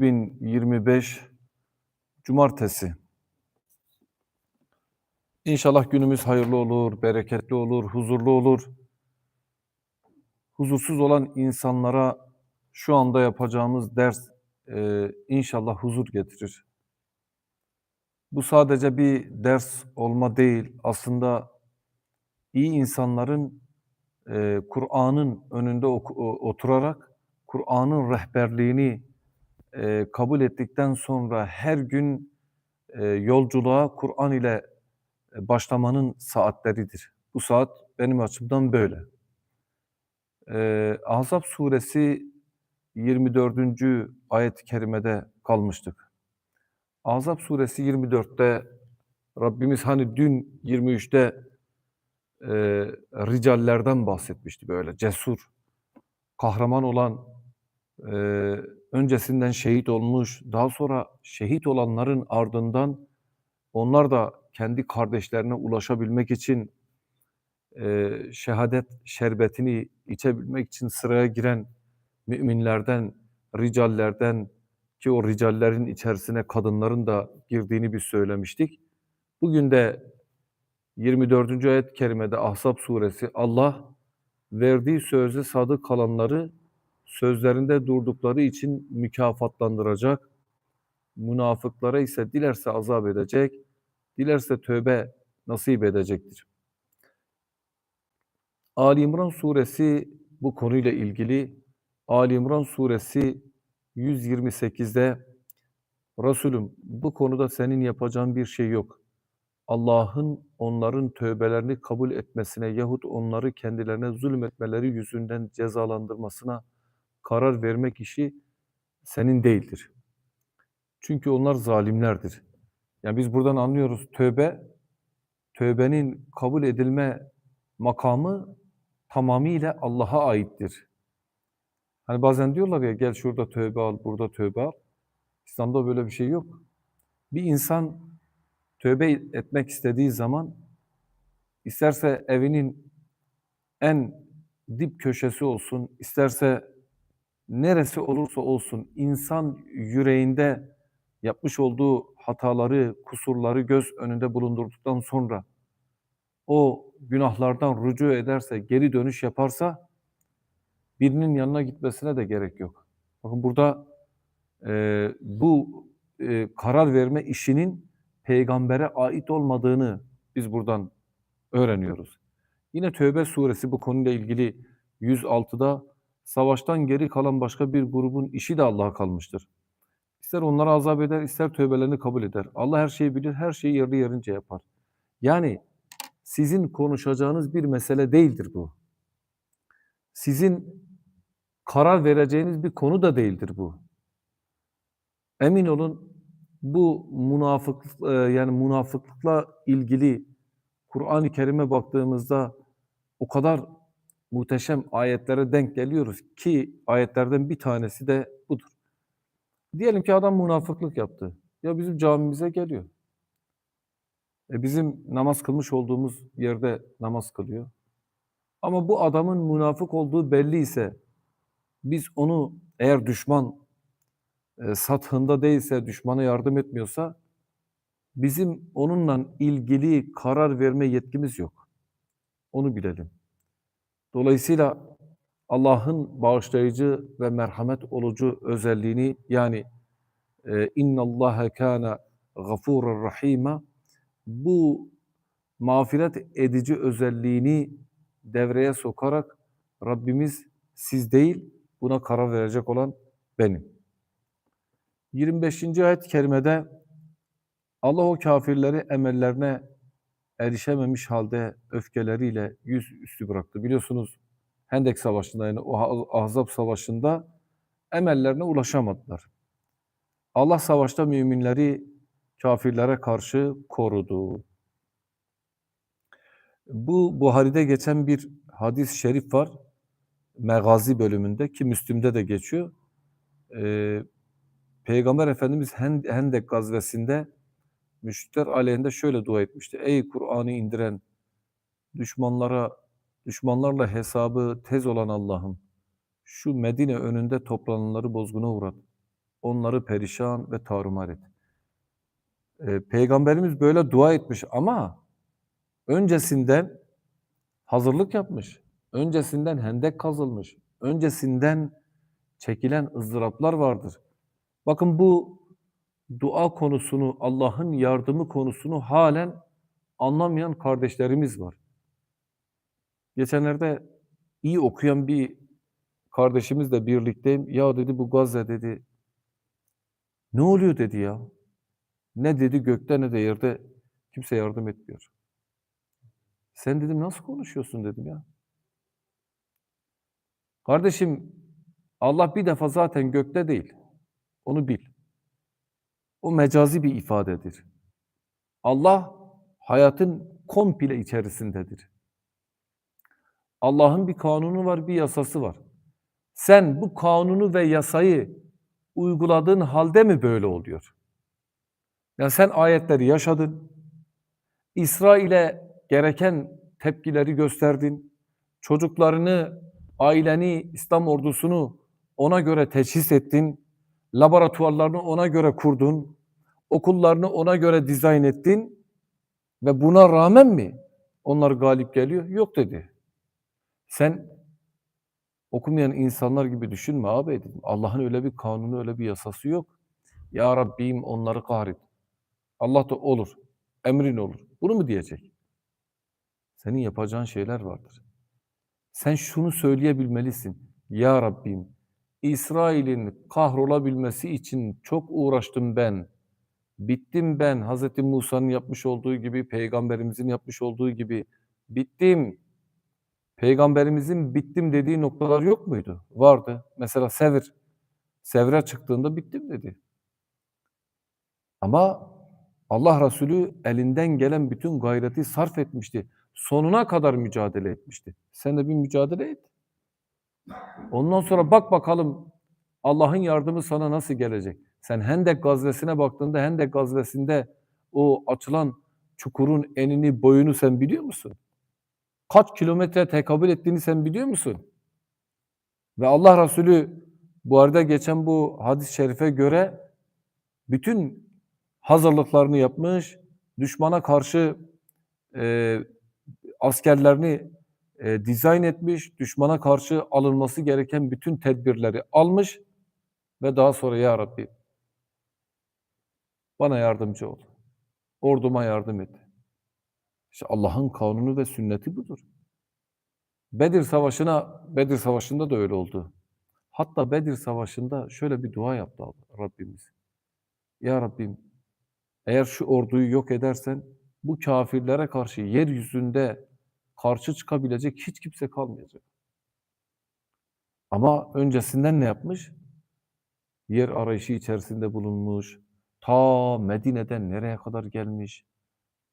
2025 Cumartesi. İnşallah günümüz hayırlı olur, bereketli olur, huzurlu olur. Huzursuz olan insanlara şu anda yapacağımız ders e, inşallah huzur getirir. Bu sadece bir ders olma değil, aslında iyi insanların e, Kur'an'ın önünde oturarak Kur'an'ın rehberliğini e, kabul ettikten sonra her gün e, yolculuğa Kur'an ile e, başlamanın saatleridir. Bu saat benim açımdan böyle. E, Ahzab suresi 24. ayet-i kerimede kalmıştık. Ahzab suresi 24'te Rabbimiz hani dün 23'te e, ricallerden bahsetmişti böyle cesur, kahraman olan, e, öncesinden şehit olmuş, daha sonra şehit olanların ardından onlar da kendi kardeşlerine ulaşabilmek için e, şehadet şerbetini içebilmek için sıraya giren müminlerden, ricallerden ki o ricallerin içerisine kadınların da girdiğini biz söylemiştik. Bugün de 24. ayet-i kerimede Ahzab suresi Allah verdiği sözde sadık kalanları sözlerinde durdukları için mükafatlandıracak. Münafıklara ise dilerse azap edecek, dilerse tövbe nasip edecektir. Ali İmran suresi bu konuyla ilgili Ali İmran suresi 128'de Resulüm bu konuda senin yapacağın bir şey yok. Allah'ın onların tövbelerini kabul etmesine yahut onları kendilerine zulmetmeleri yüzünden cezalandırmasına karar vermek işi senin değildir. Çünkü onlar zalimlerdir. Yani biz buradan anlıyoruz tövbe, tövbenin kabul edilme makamı tamamıyla Allah'a aittir. Hani bazen diyorlar ya gel şurada tövbe al, burada tövbe al. İslam'da böyle bir şey yok. Bir insan tövbe etmek istediği zaman isterse evinin en dip köşesi olsun, isterse neresi olursa olsun insan yüreğinde yapmış olduğu hataları, kusurları göz önünde bulundurduktan sonra o günahlardan rücu ederse, geri dönüş yaparsa birinin yanına gitmesine de gerek yok. Bakın burada e, bu e, karar verme işinin peygambere ait olmadığını biz buradan öğreniyoruz. Yine Tövbe suresi bu konuyla ilgili 106'da savaştan geri kalan başka bir grubun işi de Allah'a kalmıştır. İster onlara azap eder, ister tövbelerini kabul eder. Allah her şeyi bilir, her şeyi yerli yerince yapar. Yani sizin konuşacağınız bir mesele değildir bu. Sizin karar vereceğiniz bir konu da değildir bu. Emin olun bu münafık e, yani münafıklıkla ilgili Kur'an-ı Kerim'e baktığımızda o kadar muhteşem ayetlere denk geliyoruz ki ayetlerden bir tanesi de budur. Diyelim ki adam münafıklık yaptı. Ya bizim camimize geliyor. E bizim namaz kılmış olduğumuz yerde namaz kılıyor. Ama bu adamın münafık olduğu belli ise biz onu eğer düşman e, sathında değilse, düşmana yardım etmiyorsa bizim onunla ilgili karar verme yetkimiz yok. Onu bilelim. Dolayısıyla Allah'ın bağışlayıcı ve merhamet olucu özelliğini yani e, inna Allaha kana gafurur rahima bu mağfiret edici özelliğini devreye sokarak Rabbimiz siz değil buna karar verecek olan benim. 25. ayet-i kerimede Allah o kafirleri emellerine erişememiş halde öfkeleriyle yüz üstü bıraktı. Biliyorsunuz Hendek Savaşı'nda yani o Ahzab Savaşı'nda emellerine ulaşamadılar. Allah savaşta müminleri kafirlere karşı korudu. Bu Buhari'de geçen bir hadis-i şerif var. Megazi bölümünde ki Müslim'de de geçiyor. Ee, Peygamber Efendimiz Hendek gazvesinde müşrikler aleyhinde şöyle dua etmişti. Ey Kur'an'ı indiren düşmanlara düşmanlarla hesabı tez olan Allah'ım şu Medine önünde toplananları bozguna uğrat. onları perişan ve tarumar et. Ee, Peygamberimiz böyle dua etmiş ama öncesinden hazırlık yapmış. Öncesinden hendek kazılmış. Öncesinden çekilen ızdıraplar vardır. Bakın bu dua konusunu, Allah'ın yardımı konusunu halen anlamayan kardeşlerimiz var. Geçenlerde iyi okuyan bir kardeşimizle birlikteyim. Ya dedi bu Gazze dedi. Ne oluyor dedi ya. Ne dedi gökte ne de yerde kimse yardım etmiyor. Sen dedim nasıl konuşuyorsun dedim ya. Kardeşim Allah bir defa zaten gökte değil. Onu bil. O mecazi bir ifadedir. Allah hayatın komple içerisindedir. Allah'ın bir kanunu var, bir yasası var. Sen bu kanunu ve yasayı uyguladığın halde mi böyle oluyor? Ya sen ayetleri yaşadın. İsrail'e gereken tepkileri gösterdin. Çocuklarını, aileni, İslam ordusunu ona göre teçhis ettin. Laboratuvarlarını ona göre kurdun. Okullarını ona göre dizayn ettin. Ve buna rağmen mi onlar galip geliyor? Yok dedi. Sen okumayan insanlar gibi düşünme abi dedim. Allah'ın öyle bir kanunu, öyle bir yasası yok. Ya Rabbim onları kahret. Allah da olur. Emrin olur. Bunu mu diyecek? Senin yapacağın şeyler vardır. Sen şunu söyleyebilmelisin. Ya Rabbim, İsrail'in kahrolabilmesi için çok uğraştım ben. Bittim ben. Hz. Musa'nın yapmış olduğu gibi, Peygamberimizin yapmış olduğu gibi. Bittim. Peygamberimizin bittim dediği noktalar yok muydu? Vardı. Mesela Sevr. Sevr'e çıktığında bittim dedi. Ama Allah Resulü elinden gelen bütün gayreti sarf etmişti. Sonuna kadar mücadele etmişti. Sen de bir mücadele et. Ondan sonra bak bakalım Allah'ın yardımı sana nasıl gelecek? Sen Hendek gazvesine baktığında Hendek gazvesinde o açılan çukurun enini boyunu sen biliyor musun? Kaç kilometre tekabül ettiğini sen biliyor musun? Ve Allah Resulü bu arada geçen bu hadis-i şerife göre bütün hazırlıklarını yapmış, düşmana karşı e, askerlerini e, dizayn etmiş, düşmana karşı alınması gereken bütün tedbirleri almış ve daha sonra ya Rabbi bana yardımcı ol. Orduma yardım et. İşte Allah'ın kanunu ve sünneti budur. Bedir Savaşı'na, Bedir Savaşı'nda da öyle oldu. Hatta Bedir Savaşı'nda şöyle bir dua yaptı Rabbimiz. Ya Rabbim eğer şu orduyu yok edersen bu kafirlere karşı yeryüzünde karşı çıkabilecek hiç kimse kalmayacak. Ama öncesinden ne yapmış? Yer arayışı içerisinde bulunmuş. Ta Medine'den nereye kadar gelmiş?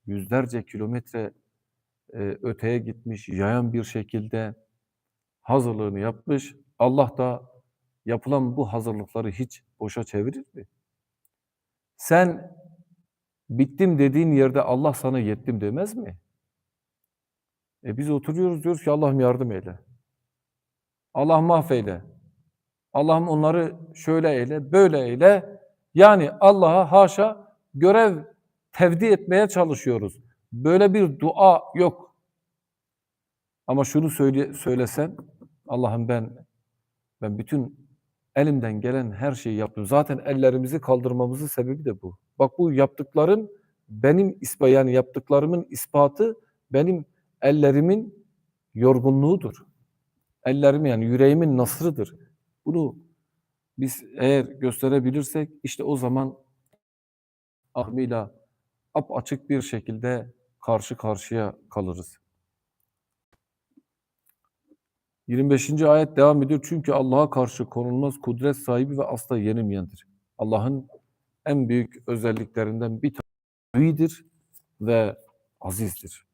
Yüzlerce kilometre e, öteye gitmiş, yayan bir şekilde hazırlığını yapmış. Allah da yapılan bu hazırlıkları hiç boşa çevirir mi? Sen bittim dediğin yerde Allah sana yettim demez mi? E biz oturuyoruz diyoruz ki Allah'ım yardım eyle. Allah mahveyle. Allah'ım onları şöyle eyle, böyle eyle. Yani Allah'a haşa görev tevdi etmeye çalışıyoruz. Böyle bir dua yok. Ama şunu söyle, söylesen, Allah'ım ben ben bütün elimden gelen her şeyi yaptım. Zaten ellerimizi kaldırmamızın sebebi de bu. Bak bu yaptıklarım benim ispa yani yaptıklarımın ispatı benim ellerimin yorgunluğudur. Ellerim yani yüreğimin nasrıdır. Bunu biz eğer gösterebilirsek işte o zaman ahmiyle ap açık bir şekilde karşı karşıya kalırız. 25. ayet devam ediyor. Çünkü Allah'a karşı konulmaz kudret sahibi ve asla yenilmeyendir. Allah'ın en büyük özelliklerinden bir tanesidir ve azizdir.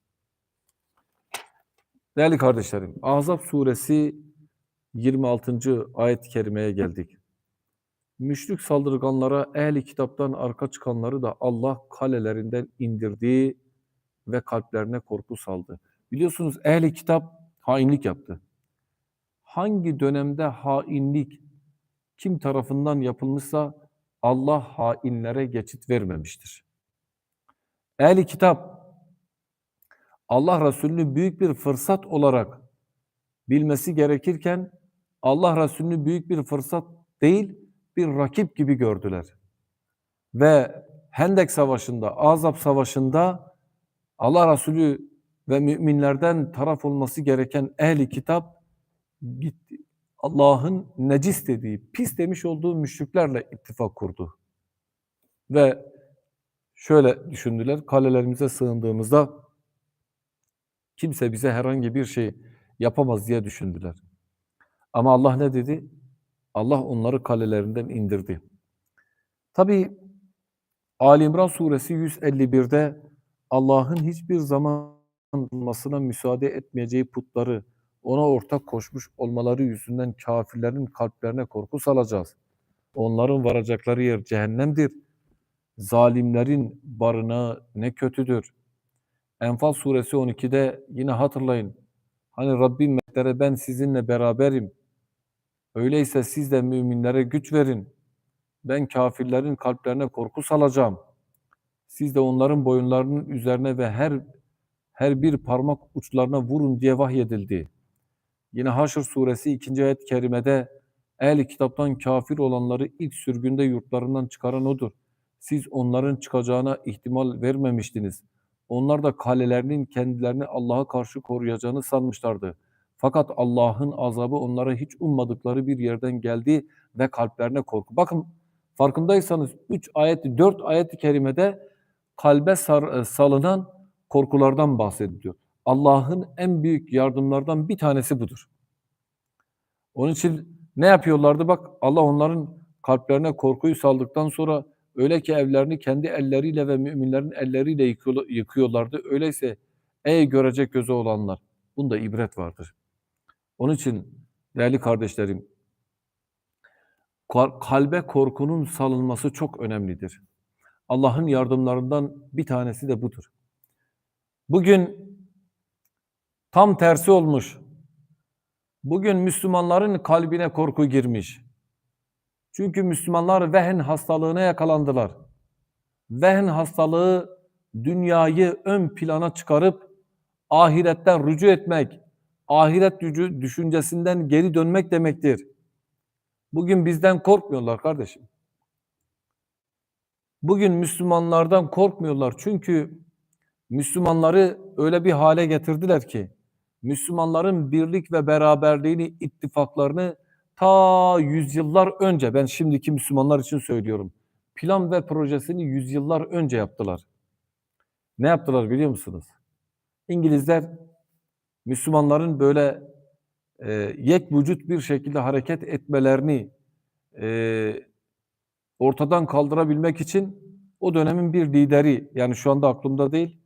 Değerli kardeşlerim, Ahzab suresi 26. ayet-i kerimeye geldik. Müşrik saldırganlara ehli kitaptan arka çıkanları da Allah kalelerinden indirdi ve kalplerine korku saldı. Biliyorsunuz ehli kitap hainlik yaptı. Hangi dönemde hainlik kim tarafından yapılmışsa Allah hainlere geçit vermemiştir. Ehli kitap Allah Resulü'nü büyük bir fırsat olarak bilmesi gerekirken Allah Resulü'nü büyük bir fırsat değil bir rakip gibi gördüler. Ve Hendek Savaşı'nda, Azap Savaşı'nda Allah Resulü ve müminlerden taraf olması gereken ehli kitap gitti. Allah'ın necis dediği, pis demiş olduğu müşriklerle ittifak kurdu. Ve şöyle düşündüler, kalelerimize sığındığımızda kimse bize herhangi bir şey yapamaz diye düşündüler. Ama Allah ne dedi? Allah onları kalelerinden indirdi. Tabi Ali İmran suresi 151'de Allah'ın hiçbir zaman olmasına müsaade etmeyeceği putları ona ortak koşmuş olmaları yüzünden kafirlerin kalplerine korku salacağız. Onların varacakları yer cehennemdir. Zalimlerin barınağı ne kötüdür. Enfal suresi 12'de yine hatırlayın. Hani Rabbim meleklere ben sizinle beraberim. Öyleyse siz de müminlere güç verin. Ben kafirlerin kalplerine korku salacağım. Siz de onların boyunlarının üzerine ve her her bir parmak uçlarına vurun diye vahyedildi. Yine Haşr suresi 2. ayet-i kerimede ehl kitaptan kafir olanları ilk sürgünde yurtlarından çıkaran odur. Siz onların çıkacağına ihtimal vermemiştiniz. Onlar da kalelerinin kendilerini Allah'a karşı koruyacağını sanmışlardı. Fakat Allah'ın azabı onlara hiç ummadıkları bir yerden geldi ve kalplerine korku. Bakın farkındaysanız 3 ayet, 4 ayet-i kerimede kalbe sar, e, salınan korkulardan bahsediliyor. Allah'ın en büyük yardımlardan bir tanesi budur. Onun için ne yapıyorlardı? Bak Allah onların kalplerine korkuyu saldıktan sonra öyle ki evlerini kendi elleriyle ve müminlerin elleriyle yıkıyorlardı. Öyleyse ey görecek gözü olanlar bunda ibret vardır. Onun için değerli kardeşlerim kalbe korkunun salınması çok önemlidir. Allah'ın yardımlarından bir tanesi de budur. Bugün tam tersi olmuş. Bugün Müslümanların kalbine korku girmiş. Çünkü Müslümanlar vehen hastalığına yakalandılar. Vehen hastalığı dünyayı ön plana çıkarıp ahiretten rücu etmek, ahiret düşüncesinden geri dönmek demektir. Bugün bizden korkmuyorlar kardeşim. Bugün Müslümanlardan korkmuyorlar çünkü Müslümanları öyle bir hale getirdiler ki Müslümanların birlik ve beraberliğini, ittifaklarını ta yüzyıllar önce, ben şimdiki Müslümanlar için söylüyorum, plan ve projesini yüzyıllar önce yaptılar. Ne yaptılar biliyor musunuz? İngilizler Müslümanların böyle e, yek vücut bir şekilde hareket etmelerini e, ortadan kaldırabilmek için o dönemin bir lideri, yani şu anda aklımda değil,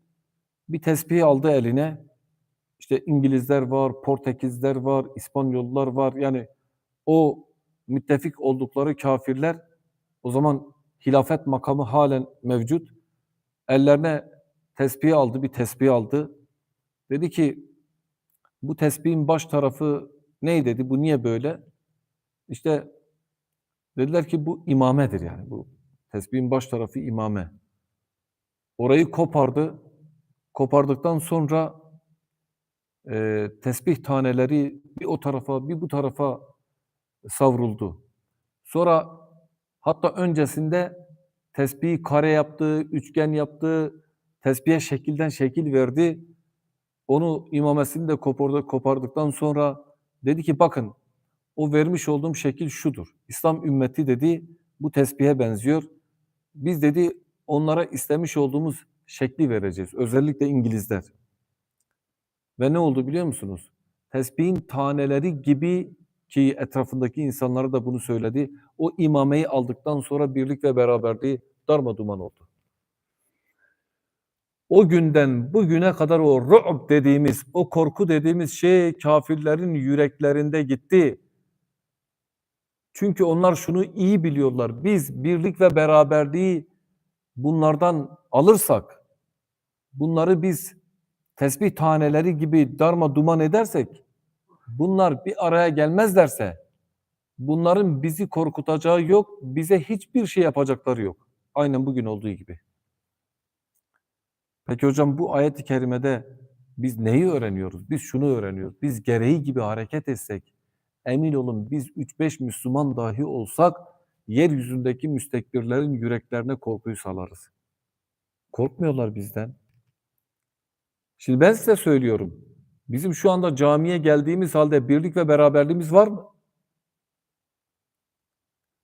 bir tesbih aldı eline. İşte İngilizler var, Portekizler var, İspanyollar var. Yani o müttefik oldukları kafirler o zaman hilafet makamı halen mevcut. Ellerine tesbih aldı, bir tesbih aldı. Dedi ki bu tesbihin baş tarafı ne dedi? Bu niye böyle? İşte dediler ki bu imamedir yani. Bu tesbihin baş tarafı imame. Orayı kopardı. Kopardıktan sonra e, tesbih taneleri bir o tarafa bir bu tarafa savruldu. Sonra hatta öncesinde tesbihi kare yaptı, üçgen yaptı, tesbihe şekilden şekil verdi. Onu imamesini de kopardı, kopardıktan sonra dedi ki bakın o vermiş olduğum şekil şudur. İslam ümmeti dedi bu tesbihe benziyor. Biz dedi onlara istemiş olduğumuz şekli vereceğiz. Özellikle İngilizler. Ve ne oldu biliyor musunuz? Tesbihin taneleri gibi ki etrafındaki insanlara da bunu söyledi. O imameyi aldıktan sonra birlik ve beraberliği darma duman oldu. O günden bugüne kadar o ru'b dediğimiz, o korku dediğimiz şey kafirlerin yüreklerinde gitti. Çünkü onlar şunu iyi biliyorlar. Biz birlik ve beraberliği bunlardan alırsak, bunları biz tesbih taneleri gibi darma duman edersek, bunlar bir araya gelmezlerse, Bunların bizi korkutacağı yok, bize hiçbir şey yapacakları yok. Aynen bugün olduğu gibi. Peki hocam bu ayet-i kerimede biz neyi öğreniyoruz? Biz şunu öğreniyoruz. Biz gereği gibi hareket etsek, emin olun biz 3-5 Müslüman dahi olsak, yeryüzündeki müstekbirlerin yüreklerine korkuyu salarız. Korkmuyorlar bizden. Şimdi ben size söylüyorum. Bizim şu anda camiye geldiğimiz halde birlik ve beraberliğimiz var mı?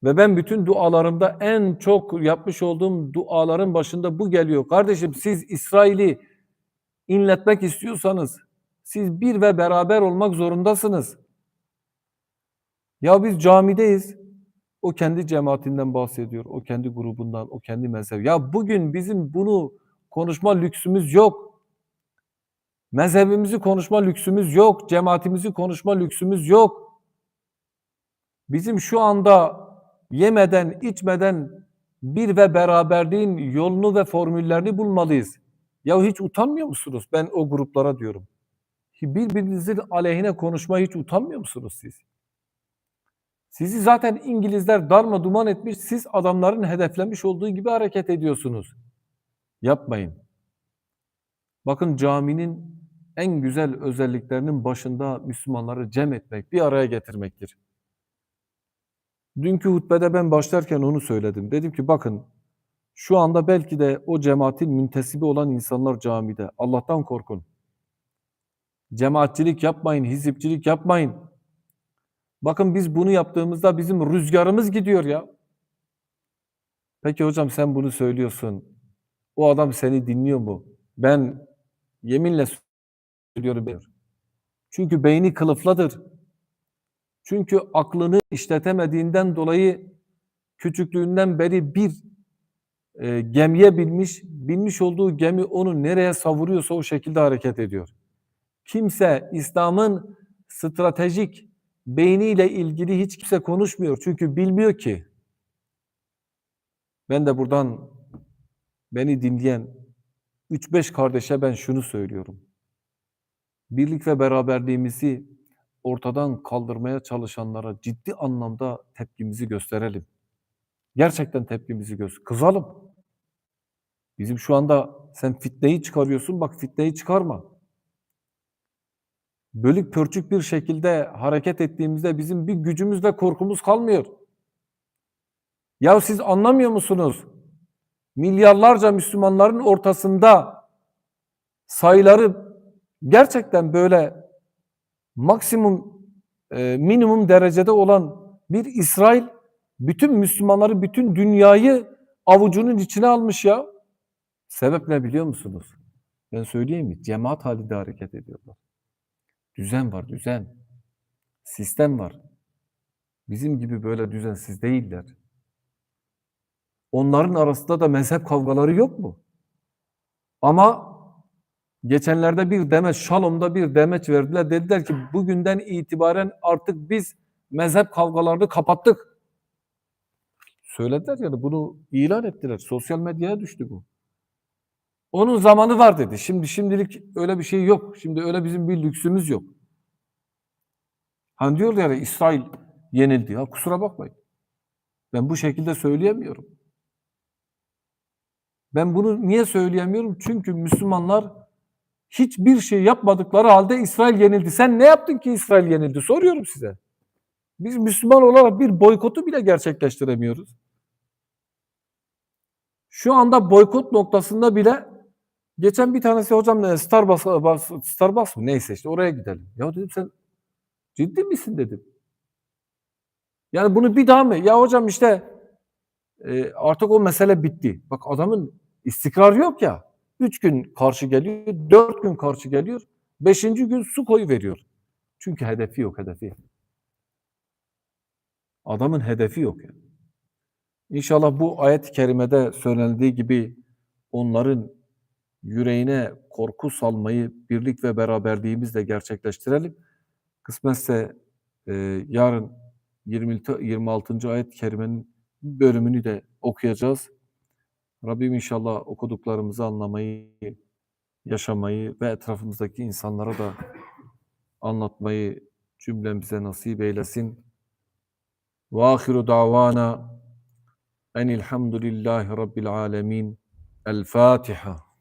Ve ben bütün dualarımda en çok yapmış olduğum duaların başında bu geliyor. Kardeşim siz İsrail'i inletmek istiyorsanız siz bir ve beraber olmak zorundasınız. Ya biz camideyiz. O kendi cemaatinden bahsediyor. O kendi grubundan, o kendi mezhebi. Ya bugün bizim bunu konuşma lüksümüz yok. Mezhebimizi konuşma lüksümüz yok. Cemaatimizi konuşma lüksümüz yok. Bizim şu anda yemeden, içmeden bir ve beraberliğin yolunu ve formüllerini bulmalıyız. Ya hiç utanmıyor musunuz? Ben o gruplara diyorum. Birbirinizin aleyhine konuşmaya hiç utanmıyor musunuz siz? Sizi zaten İngilizler darma duman etmiş, siz adamların hedeflemiş olduğu gibi hareket ediyorsunuz. Yapmayın. Bakın caminin en güzel özelliklerinin başında Müslümanları cem etmek, bir araya getirmektir. Dünkü hutbede ben başlarken onu söyledim. Dedim ki bakın şu anda belki de o cemaatin müntesibi olan insanlar camide. Allah'tan korkun. Cemaatçilik yapmayın, hizipçilik yapmayın. Bakın biz bunu yaptığımızda bizim rüzgarımız gidiyor ya. Peki hocam sen bunu söylüyorsun. O adam seni dinliyor mu? Ben yeminle söylüyorum. Çünkü beyni kılıfladır. Çünkü aklını işletemediğinden dolayı küçüklüğünden beri bir e, gemiye binmiş, binmiş olduğu gemi onu nereye savuruyorsa o şekilde hareket ediyor. Kimse İslam'ın stratejik beyniyle ilgili hiç kimse konuşmuyor. Çünkü bilmiyor ki. Ben de buradan beni dinleyen 3-5 kardeşe ben şunu söylüyorum. Birlik ve beraberliğimizi ortadan kaldırmaya çalışanlara ciddi anlamda tepkimizi gösterelim. Gerçekten tepkimizi göster. Kızalım. Bizim şu anda sen fitneyi çıkarıyorsun, bak fitneyi çıkarma. Bölük pörçük bir şekilde hareket ettiğimizde bizim bir gücümüz ve korkumuz kalmıyor. Ya siz anlamıyor musunuz? Milyarlarca Müslümanların ortasında sayıları gerçekten böyle maksimum e, minimum derecede olan bir İsrail bütün Müslümanları, bütün dünyayı avucunun içine almış ya. Sebep ne biliyor musunuz? Ben söyleyeyim mi? Cemaat halinde hareket ediyorlar. Düzen var, düzen. Sistem var. Bizim gibi böyle düzensiz değiller. Onların arasında da mezhep kavgaları yok mu? Ama geçenlerde bir demeç, Şalom'da bir demeç verdiler. Dediler ki bugünden itibaren artık biz mezhep kavgalarını kapattık. Söylediler yani bunu ilan ettiler. Sosyal medyaya düştü bu. Onun zamanı var dedi. Şimdi şimdilik öyle bir şey yok. Şimdi öyle bizim bir lüksümüz yok. Hani diyorlar ya İsrail yenildi. Ya kusura bakmayın. Ben bu şekilde söyleyemiyorum. Ben bunu niye söyleyemiyorum? Çünkü Müslümanlar hiçbir şey yapmadıkları halde İsrail yenildi. Sen ne yaptın ki İsrail yenildi? Soruyorum size. Biz Müslüman olarak bir boykotu bile gerçekleştiremiyoruz. Şu anda boykot noktasında bile geçen bir tanesi hocam ne Starbucks, Starbucks mı neyse işte oraya gidelim. Ya dedim sen ciddi misin dedim. Yani bunu bir daha mı? Ya hocam işte e, artık o mesele bitti. Bak adamın istikrarı yok ya. Üç gün karşı geliyor, dört gün karşı geliyor. Beşinci gün su koyu veriyor. Çünkü hedefi yok hedefi. Adamın hedefi yok yani. İnşallah bu ayet-i kerimede söylendiği gibi onların yüreğine korku salmayı birlik ve beraberliğimizle gerçekleştirelim. Kısmetse e, yarın 20, 26. ayet-i kerimenin bölümünü de okuyacağız. Rabbim inşallah okuduklarımızı anlamayı, yaşamayı ve etrafımızdaki insanlara da anlatmayı cümlemize nasip eylesin. Ve ahiru davana enilhamdülillahi rabbil alemin. El Fatiha.